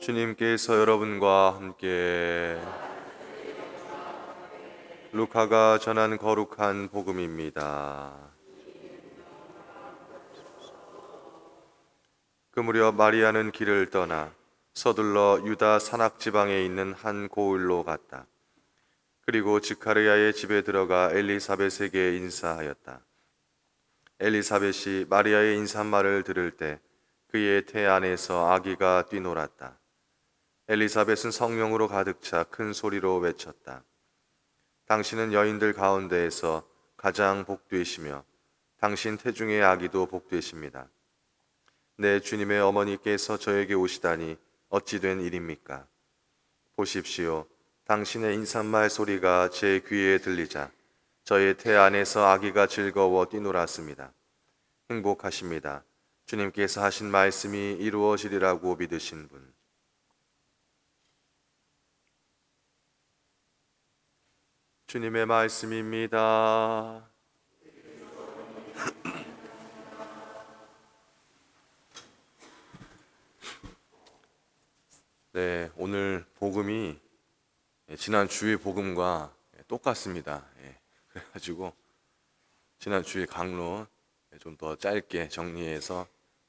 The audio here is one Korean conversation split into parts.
주님께서 여러분과 함께 루카가 전한 거룩한 복음입니다. 그 무렵 마리아는 길을 떠나 서둘러 유다 산악 지방에 있는 한 고을로 갔다. 그리고 지카르야의 집에 들어가 엘리사벳에게 인사하였다. 엘리사벳이 마리아의 인사말을 들을 때 그의 태 안에서 아기가 뛰놀았다. 엘리사벳은 성령으로 가득 차 큰 소리로 외쳤다. 당신은 여인들 가운데에서 가장 복되시며 당신 태중의 아기도 복되십니다. 내 주님의 어머니께서 저에게 오시다니 어찌 된 일입니까? 보십시오. 당신의 인사말 소리가 제 귀에 들리자 저의 태 안에서 아기가 즐거워 뛰놀았습니다. 행복하십니다. 주님께서 하신 말씀이 이루어지리라고 믿으신 분. 주님의 말씀입니다. 네, 오늘 복음이 지난 주의 복음과 똑같습니다. 예, 그래가지고 지난 주의 강론 좀 더 짧게 정리해서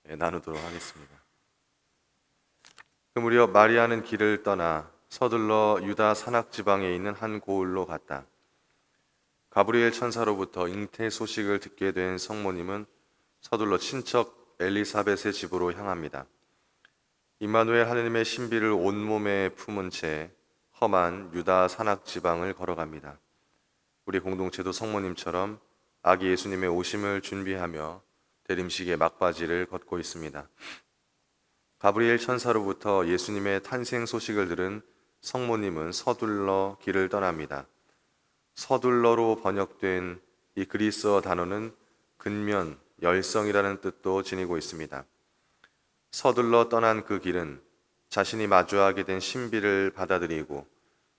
예, 나누도록 하겠습니다. 그 무렵 마리아는 길을 떠나 서둘러 유다 산악 지방에 있는 한 고을로 갔다. 가브리엘 천사로부터 잉태 소식을 듣게 된 성모님은 서둘러 친척 엘리사벳의 집으로 향합니다. 임마누엘 하느님의 신비를 온몸에 품은 채 험한 유다 산악 지방을 걸어갑니다. 우리 공동체도 성모님처럼 아기 예수님의 오심을 준비하며 대림식의 막바지를 걷고 있습니다. 가브리엘 천사로부터 예수님의 탄생 소식을 들은 성모님은 서둘러 길을 떠납니다. 서둘러로 번역된 이 그리스어 단어는 근면, 열성이라는 뜻도 지니고 있습니다. 서둘러 떠난 그 길은 자신이 마주하게 된 신비를 받아들이고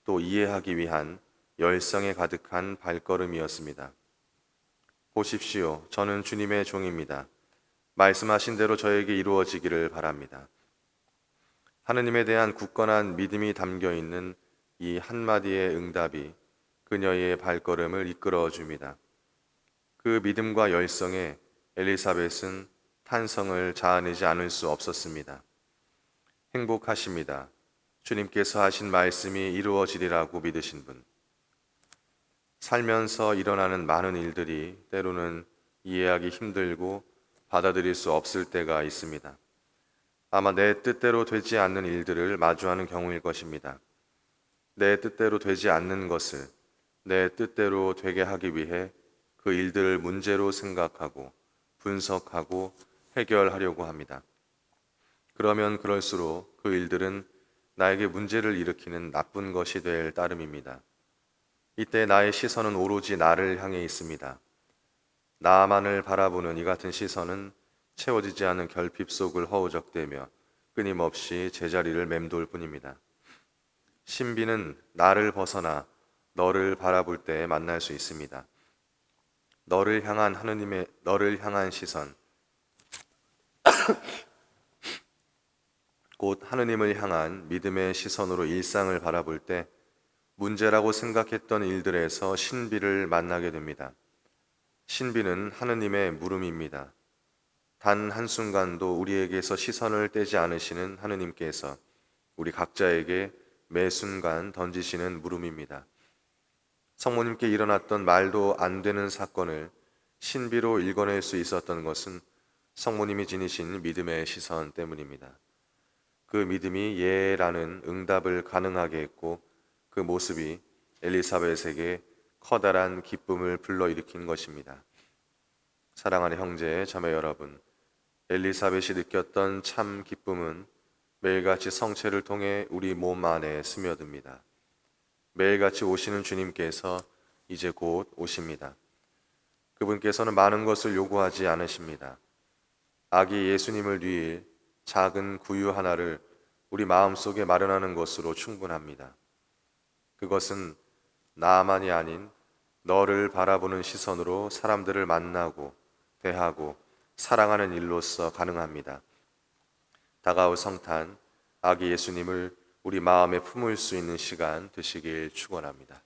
또 이해하기 위한 열성에 가득한 발걸음이었습니다. 보십시오. 저는 주님의 종입니다. 말씀하신 대로 저에게 이루어지기를 바랍니다. 하느님에 대한 굳건한 믿음이 담겨 있는 이 한마디의 응답이 그녀의 발걸음을 이끌어 줍니다. 그 믿음과 열성에 엘리사벳은 탄성을 자아내지 않을 수 없었습니다. 행복하십니다. 주님께서 하신 말씀이 이루어지리라고 믿으신 분. 살면서 일어나는 많은 일들이 때로는 이해하기 힘들고 받아들일 수 없을 때가 있습니다. 아마 내 뜻대로 되지 않는 일들을 마주하는 경우일 것입니다. 내 뜻대로 되지 않는 것을 내 뜻대로 되게 하기 위해 그 일들을 문제로 생각하고 분석하고 해결하려고 합니다. 그러면 그럴수록 그 일들은 나에게 문제를 일으키는 나쁜 것이 될 따름입니다. 이때 나의 시선은 오로지 나를 향해 있습니다. 나만을 바라보는 이 같은 시선은 채워지지 않은 결핍 속을 허우적대며 끊임없이 제자리를 맴돌 뿐입니다. 신비는 나를 벗어나 너를 바라볼 때 만날 수 있습니다. 너를 향한 하느님의 너를 향한 시선 곧 하느님을 향한 믿음의 시선으로 일상을 바라볼 때 문제라고 생각했던 일들에서 신비를 만나게 됩니다. 신비는 하느님의 물음입니다. 단 한순간도 우리에게서 시선을 떼지 않으시는 하느님께서 우리 각자에게 매 순간 던지시는 물음입니다. 성모님께 일어났던 말도 안 되는 사건을 신비로 읽어낼 수 있었던 것은 성모님이 지니신 믿음의 시선 때문입니다. 그 믿음이 예라는 응답을 가능하게 했고 그 모습이 엘리사벳에게 커다란 기쁨을 불러일으킨 것입니다. 사랑하는 형제, 자매 여러분, 엘리사벳이 느꼈던 참 기쁨은 매일같이 성체를 통해 우리 몸 안에 스며듭니다. 매일같이 오시는 주님께서 이제 곧 오십니다. 그분께서는 많은 것을 요구하지 않으십니다. 아기 예수님을 위해 작은 구유 하나를 우리 마음속에 마련하는 것으로 충분합니다. 그것은 나만이 아닌 너를 바라보는 시선으로 사람들을 만나고 대하고 사랑하는 일로서 가능합니다. 다가올 성탄, 아기 예수님을 우리 마음에 품을 수 있는 시간 되시길 축원합니다.